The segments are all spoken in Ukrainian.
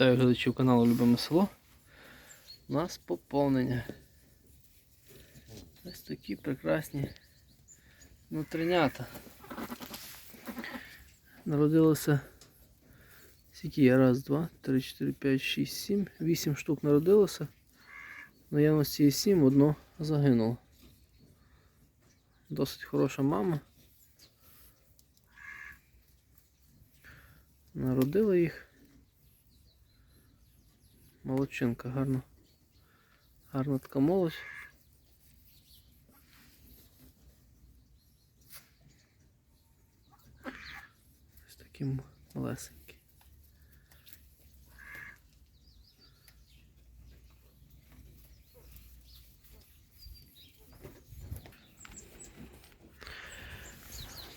Вітаю глядачів каналу Любиме село. У нас поповнення. Ось такі прекрасні нутринята. Народилося скільки є? Раз, два, три, чотири, п'ять, шість, сім. Вісім штук народилося. Наявності є сім, одно загинуло. Досить хороша мама. Народила їх. Молодчинка, гарно. Гарна така молодь. Ось такі малесенькі.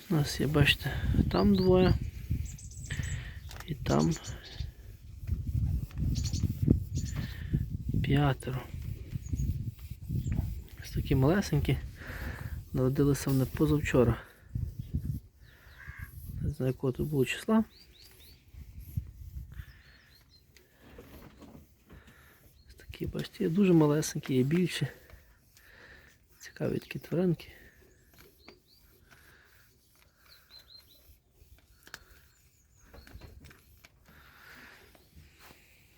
У нас є, бачите, там двоє. І там П'ятеро. Ось такі малесенькі. Народилися вони позавчора. Не знаю, якого тут було числа. Ось такі, бачите, дуже малесенькі, є більші. Цікаві такі тваринки.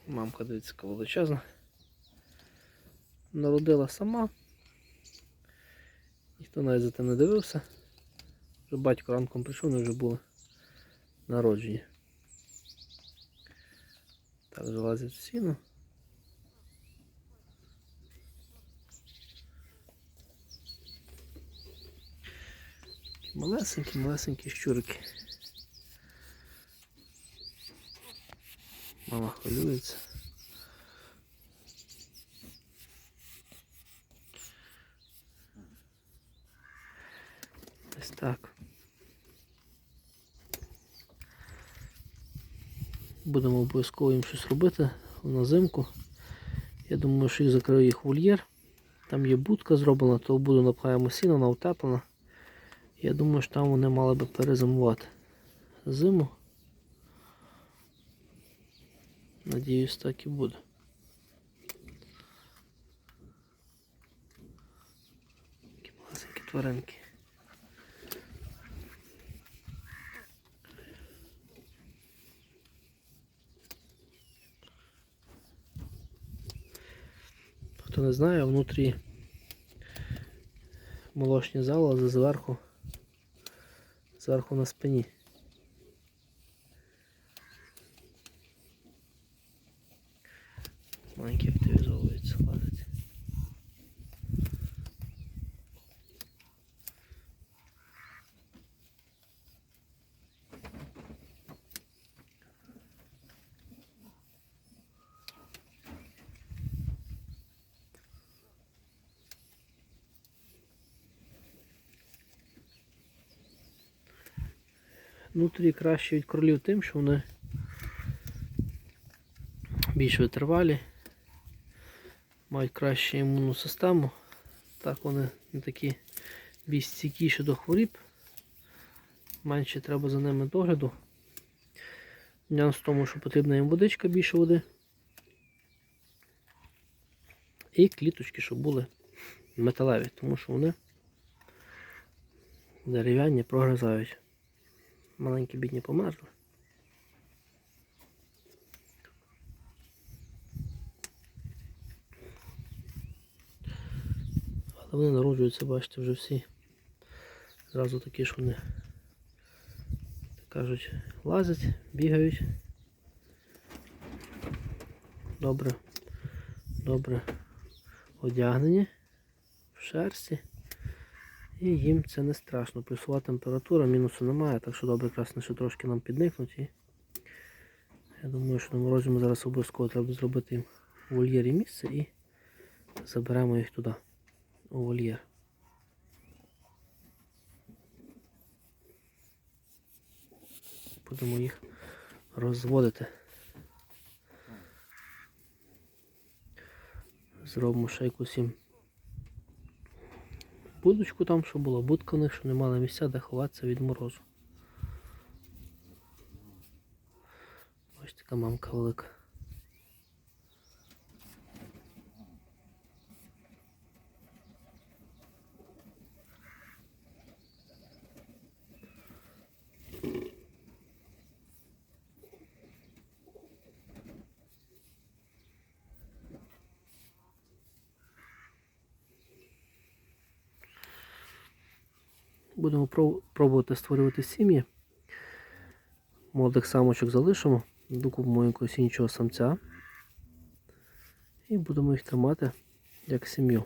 Мамка дивиться величезна народила сама. Ніхто навіть за те не дивився. Вже батько ранком прийшов, вони вже були народжені. Так, залазять в сіно. Малесенькі, малесенькі щурики. Мама хвилюється. Ось так. Будемо обов'язково їм щось робити на зимку. Я думаю, що їх закрию їх вольєр. Там є будка зроблена, то буду напхаємо сіно, вона утеплена. Я думаю, що там вони мали би перезимувати зиму. Надіюсь, так і буде. Такі малесенькі тваринки. Хто не знає, внутрі молочні залози зверху, зверху на спині. Маленькі активізовуються, ладить. Внутрі краще від кролів тим, що вони більш витривалі, мають кращу імунну систему. Так вони не такі більш стійкіші до хворіб. Менше треба за ними догляду. Нюанс в тому, що потрібна їм водичка більше води. І кліточки, щоб були металеві, тому що вони дерев'яні прогризають. Маленькі бідні померли. Але вони народжуються, бачите, вже всі. Зразу такі, що вони, так кажуть, лазять, бігають. Добре, добре одягнені в шерсті. І їм це не страшно. Плюсова температура, мінусу немає, так що добре якраз ще трошки нам підникнуть. І я думаю, що на морозі ми зараз обов'язково треба зробити їм у вольєрі місце і заберемо їх туди, у вольєр. Будемо їх розводити. Зробимо ще якусь їм будочку там, щоб була будка в них, щоб не мали місця, де ховатися від морозу. Ось така мамка велика. Будемо пробувати створювати сім'ї. Молодих самочок залишимо, докупимо якогось іншого самця. І будемо їх тримати як сім'ю.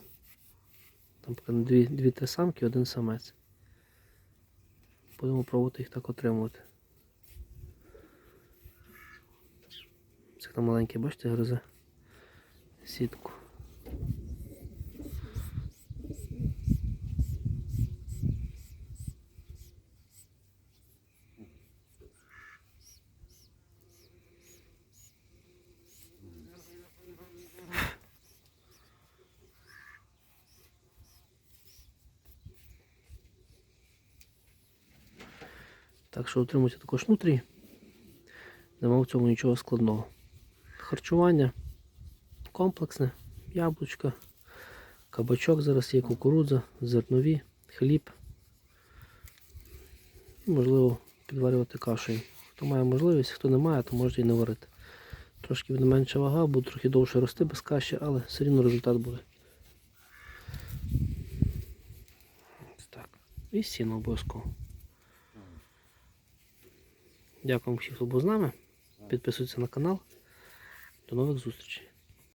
Там дві, дві-три самки, один самець. Будемо пробувати їх так отримувати. Це там маленький, бачите, гризе сітку. Так що отримуйте також нутрі. Нема в цьому нічого складного. Харчування комплексне, яблучка, кабачок зараз є, кукурудза, зернові, хліб. І, можливо, підварювати кашею. Хто має можливість, хто не має, то може і не варити. Трошки буде менша вага, буде трохи довше рости без каші, але все рівно результат буде. Так. І сіно обов'язково. Дякую хто був з нами. Підписуйтесь на канал. До нових зустрічей.